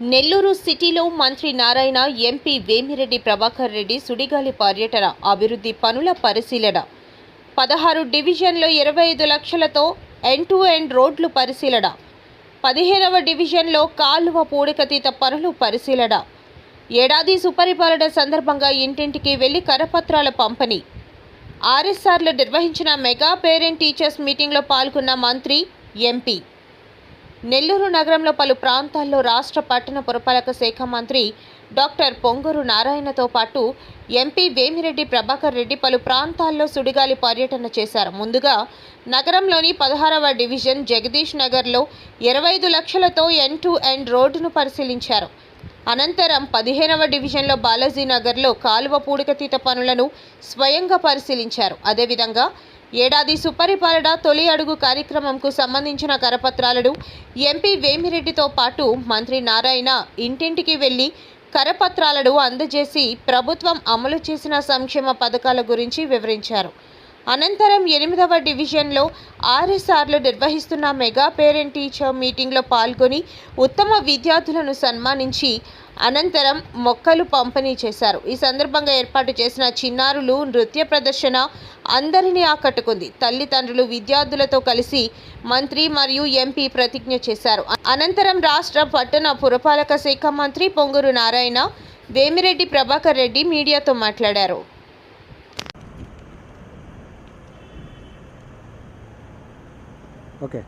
నెల్లూరు సిటీలో మంత్రి నారాయణ ఎంపీ వేమిరెడ్డి ప్రభాకర్ రెడ్డి సుడిగాలి పర్యటన అభివృద్ధి పనుల పరిశీలన. పదహారు డివిజన్లో ఇరవై ఐదు లక్షలతో ఎండ్ టు ఎండ్ రోడ్లు పరిశీలన. పదిహేనవ డివిజన్లో కాలువ పూడికతీత పనులు పరిశీలన. ఏడాది సుపరిపాలన సందర్భంగా ఇంటింటికి వెళ్ళి కరపత్రాల పంపిణీ. ఆర్ఎస్ఆర్లు నిర్వహించిన మెగా పేరెంట్ టీచర్స్ మీటింగ్లో పాల్గొన్న మంత్రి ఎంపీ నెల్లూరు నగరంలో పలు ప్రాంతాల్లో రాష్ట్ర పట్టణ పురపాలక శాఖ మంత్రి డాక్టర్ పొంగూరు నారాయణతో పాటు ఎంపీ వేమిరెడ్డి ప్రభాకర్ రెడ్డి పలు ప్రాంతాల్లో సుడిగాలి పర్యటన చేశారు. ముందుగా నగరంలోని పదహారవ డివిజన్ జగదీష్ నగర్లో ఇరవై ఐదు లక్షలతో ఎన్ టు ఎండ్ రోడ్డును పరిశీలించారు. అనంతరం పదిహేనవ డివిజన్లో బాలాజీ నగర్లో కాలువ పూడికతీత పనులను స్వయంగా పరిశీలించారు. అదేవిధంగా ఏడాది సుపరిపాలన తొలి అడుగు కార్యక్రమంకు సంబంధించిన కరపత్రాలను ఎంపీ వేమిరెడ్డితో పాటు మంత్రి నారాయణ ఇంటింటికి వెళ్ళి కరపత్రాలను అందజేసి ప్రభుత్వం అమలు చేసిన సంక్షేమ పథకాల గురించి వివరించారు. అనంతరం ఎనిమిదవ డివిజన్లో ఆర్ఎస్ఆర్లు నిర్వహిస్తున్న మెగా పేరెంట్ టీచర్ మీటింగ్లో పాల్గొని ఉత్తమ విద్యార్థులను సన్మానించి అనంతరం మొక్కలు పంపిణీ చేశారు. ఈ సందర్భంగా ఏర్పాటు చేసిన చిన్నారులు నృత్య ప్రదర్శన అందరినీ ఆకట్టుకుంది. తల్లిదండ్రులు విద్యార్థులతో కలిసి మంత్రి మరియు ఎంపీ ప్రతిజ్ఞ చేశారు. అనంతరం రాష్ట్ర పట్టణ పురపాలక శాఖ మంత్రి పొంగూరు నారాయణ వేమిరెడ్డి ప్రభాకర్ రెడ్డి మీడియాతో మాట్లాడారు. ఓకే.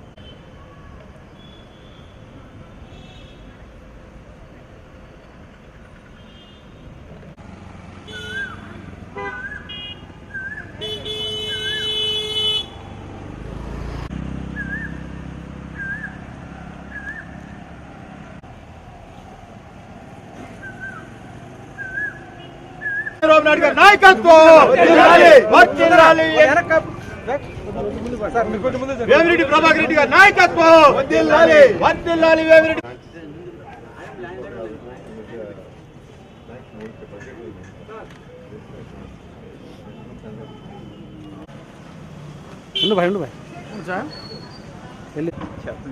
చంద్రబాబు నాయుడు గారి నాయకత్వం. వేమిరెడ్డి ప్రభాకర్ రెడ్డి గారి నాయకత్వం. వర్ధిల్లాలి వేమిరెడ్డి. ఉండు భాయ్ ఉండు భాయ్ వెళ్ళి. అటు అటు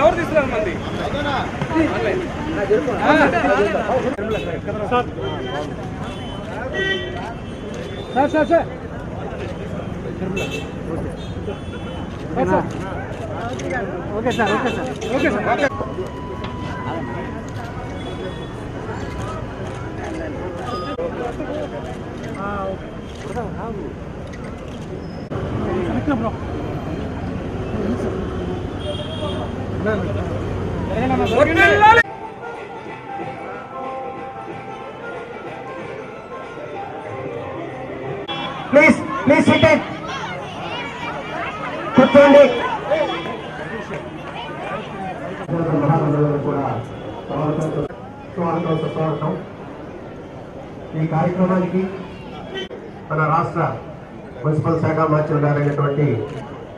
ఎవరు తీసుకున్నారు మంది sir. Sir sir okay sir okay sir okay sir వర్ధిల్లాలి. ప్లీజ్ ప్లీజ్ సిట్ కూర్చోండి. స్వాగతం ఈ కార్యక్రమానికి మన రాష్ట్ర మున్సిపల్ శాఖ మంత్రులైనటువంటి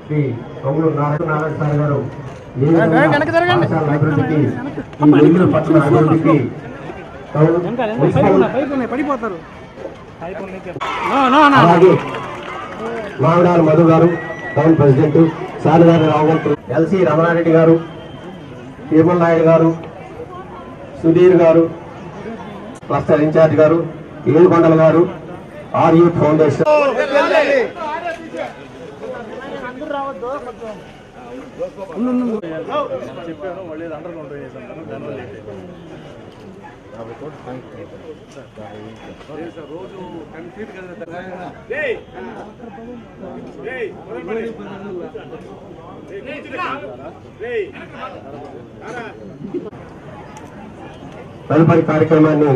శ్రీ పొంగూరు నారాయణ నారాయణ సార్ గారు అభివృద్ధికి ఈ పట్టణ అభివృద్ధికి మున్సిపల్ అలాగే మామిడాల మధు గారు టౌన్ ప్రెసిడెంట్ సాలుగారి రావు గారు ఎల్సి రమణారెడ్డి గారు తిరుమల నాయుడు గారు సుధీర్ గారు క్లస్టర్ ఇన్ఛార్జ్ గారు ఏడుకొండల గారు ఆర్ యూత్ ఫౌండేషన్. ఏయ్, వదలమని. ఏయ్. తదుపరి కార్యక్రమాన్ని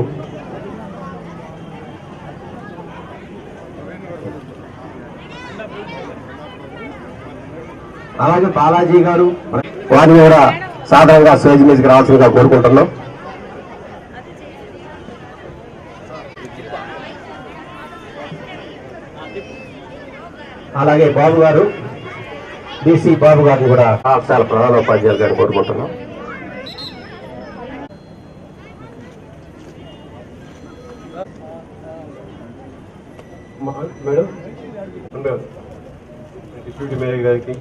అలాగే బాలాజీ గారు వారిని కూడా సాధారణంగా స్టేజ్ మీదకి రావాల్సిందిగా కోరుకుంటున్నాం అలాగే బాబు గారు డిసి బాబు గారిని కూడా పాఠశాల ప్రధానోపాధ్యాయులు గారిని కోరుకుంటున్నాం. మేడం డిప్యూటీ మేయర్ గారికి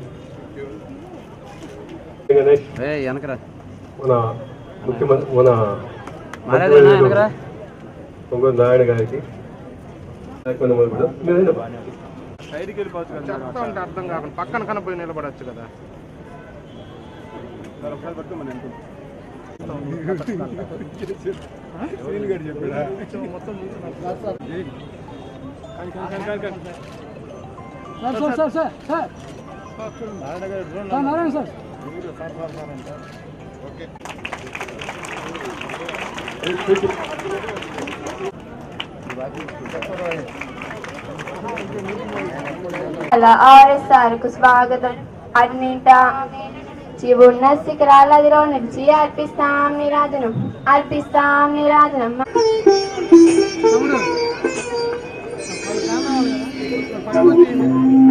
మన ముఖ్యమంత్రి మన నారాయణ గారికి. మేడం, మీరేనా? చెప్తా ఉంటే అర్థం కాకుండా పక్కన కనపోయి నిలబడచ్చు కదా sir sir sir sir sir sir Narayana sir అలా ఆర్ఎస్ఆర్కు స్వాగతం. అన్నింట చివున్న శిఖరాలదిలో నిలిచి అర్పిస్తాం నిరాజనం. అర్పిస్తాం నిరాజనం. Thank you.